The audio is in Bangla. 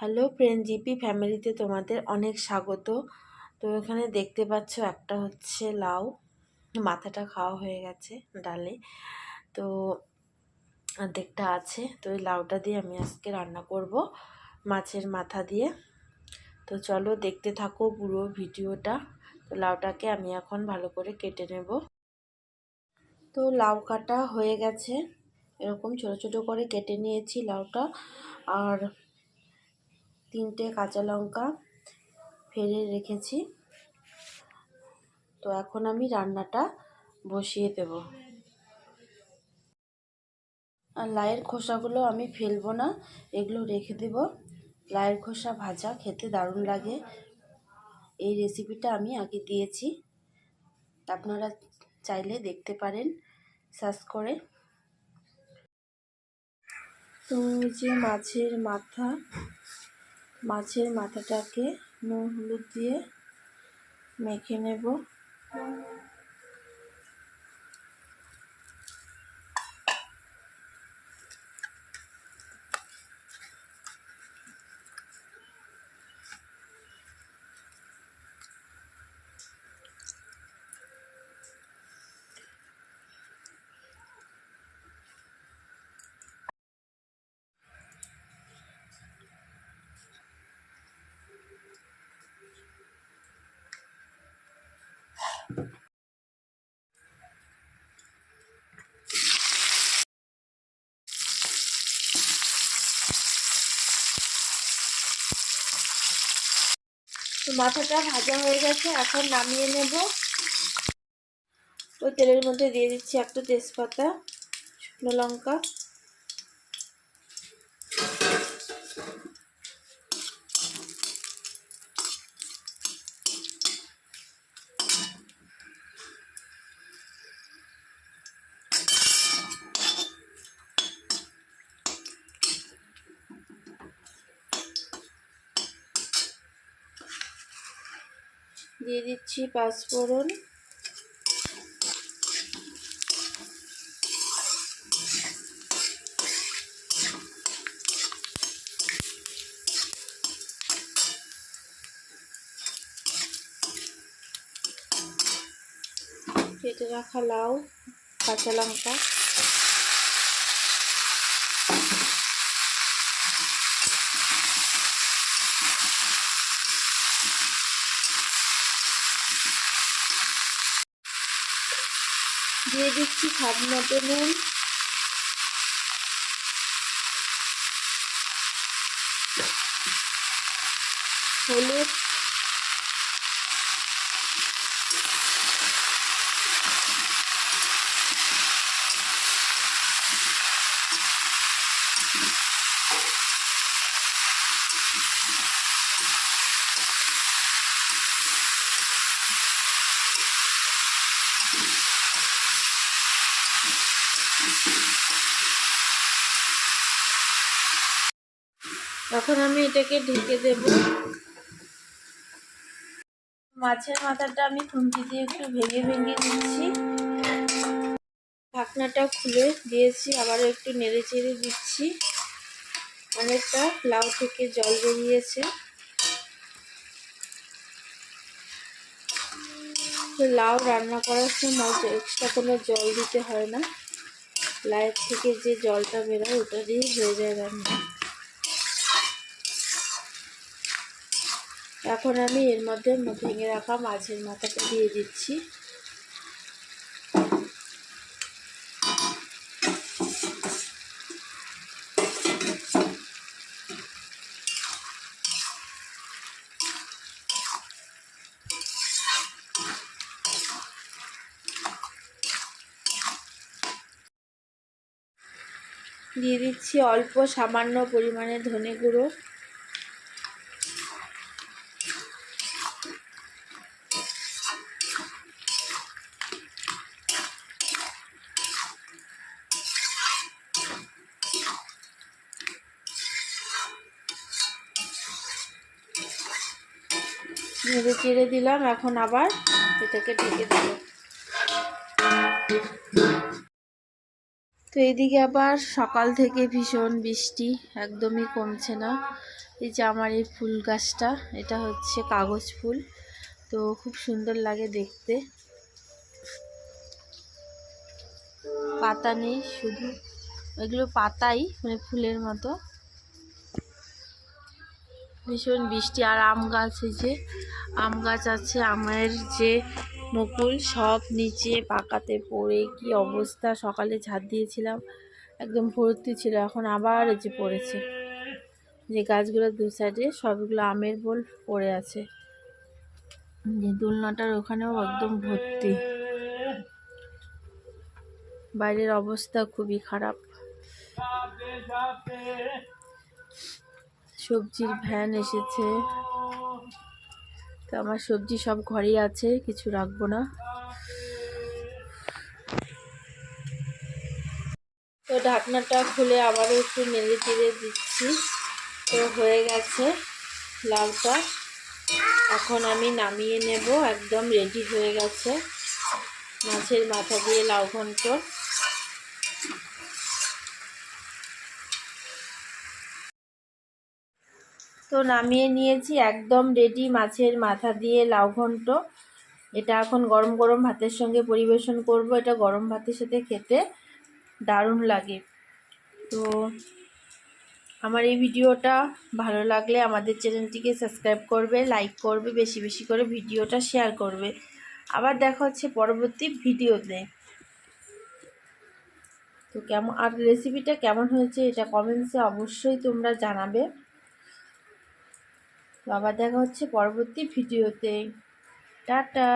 হ্যালো ফ্রেন্ড জিপি ফ্যামিলিতে তোমাদের অনেক স্বাগত। তো এখানে দেখতে পাচ্ছ একটা হচ্ছে লাউ। মাথাটা খাওয়া হয়ে গেছে ডালে। তো অর্ধেকটা আছে, তো ওই লাউটা দিয়ে আমি আজকে রান্না করব মাছের মাথা দিয়ে। তো চলো দেখতে থাকো পুরো ভিডিওটা। তো লাউটাকে আমি এখন ভালো করে কেটে নেব। তো লাউ কাটা হয়ে গেছে। এরকম ছোট ছোট করে কেটে নিয়েছি লাউটা। আর তিনটে কাঁচা লঙ্কা ফেলে রেখেছি। তো এখন আমি রান্নাটা বসিয়ে দেব। আর লাইয়ের খোসাগুলো আমি ফেলব না, এগুলো রেখে দেব। লাইয়ের খোসা ভাজা, খেতে দারুণ লাগে। এই রেসিপিটা আমি আগে দিয়েছি। আপনারা চাইলে দেখতে পারেন, সার্চ করে। তো যে মাছের মাথা মাছের মাথাটাকে নুন হলুদ দিয়ে মেখে নেব। তো মাথাটা ভাজা হয়ে গেছে, এখন নামিয়ে নেব। ওই তেলের মধ্যে দিয়ে দিচ্ছি একটা তেজপাতা, শুকনো লঙ্কা। দিয়ে দিচ্ছি পাঁচফোড়ন কেটে রাখা লাউ কাঁচা লঙ্কা। দিয়ে দিচ্ছি স্বাদ মতো নুন। হলুদ। এখন আমি এটাকে ঢেকে দেব। মাছের মাথাটা আমি খুন্তি দিয়ে একটু ভেঙে ভেঙে দিচ্ছি ঢাকনাটা খুলে দিয়েছি আবারও একটু নেড়ে চেড়ে দিচ্ছি। অনেকটা লাউ থেকে জল বেরিয়েছে। লাউ রান্না করার সময় এক্সট্রা কোনো জল দিতে হয় না। লাউয়ের থেকে যে জলটা বেরোয় ওটা দিয়েই হয়ে যায় রান্না। এখন আমি এর মধ্যে ভেঙে রাখা মাছের মাথাটা দিয়ে দিচ্ছি। দিয়ে দিচ্ছি অল্প সামান্য পরিমাণে ধনে গুঁড়ো। নেড়ে চেড়ে দিলাম, এখন আবার এটাকে ঢেকে দেব। তো এইদিকে আবার সকাল থেকে ভীষণ বৃষ্টি, একদমই কমছে না। এই যে আমার এই ফুল গাছটা, এটা হচ্ছে কাগজ ফুল, তো খুব সুন্দর লাগে দেখতে। পাতা নেই, শুধু এগুলো পাতাই মানে ফুলের মতো। ভীষণ বৃষ্টি আর আম গাছ এই যে, আম গাছ আছে আমের যে মুকুল, সব নিচে পাকাতে পড়ে, কি অবস্থা? সকালে ঝাড় দিয়েছিলাম, একদম ভর্তি ছিল, এখন আবার এই যে পড়েছে। যে গাছগুলোর দু সাইডে সবগুলো আমের বোল পড়ে আছে। যে দোলনাটার ওখানেও একদম ভর্তি। বাইরের অবস্থা খুবই খারাপ। সবজির ভ্যান এসেছে। তো আমার সবজি সব ঘরেই আছে, কিছু রাখব না। তো ঢাকনাটা খুলে আবারও একটু নেড়ে চেড়ে দিচ্ছি। তো হয়ে গেছে লাউটা। এখন আমি নামিয়ে নেব, একদম রেডি হয়ে গেছে। মাছের মাথা দিয়ে লাউ ঘন্ট। তো নামিয়ে নিয়েছি, একদম রেডি মাছের মাথা দিয়ে লাউ ঘন্ট। এটা এখন গরম গরম ভাতের সঙ্গে পরিবেশন করব, এটা গরম ভাতের সাথে খেতে দারুণ লাগে। তো আমার এই ভিডিওটা ভালো লাগলে আমাদের চ্যানেলটিকে সাবস্ক্রাইব করবে, লাইক করবে, বেশি বেশি করে ভিডিওটা শেয়ার করবে। আবার দেখা হচ্ছে পরবর্তী ভিডিওতে। তো কেমন, আর রেসিপিটা কেমন হয়েছে এটা কমেন্টসে অবশ্যই তোমরা জানাবে। আবার দেখা হচ্ছে পরবর্তী ভিডিওতে। টাটা।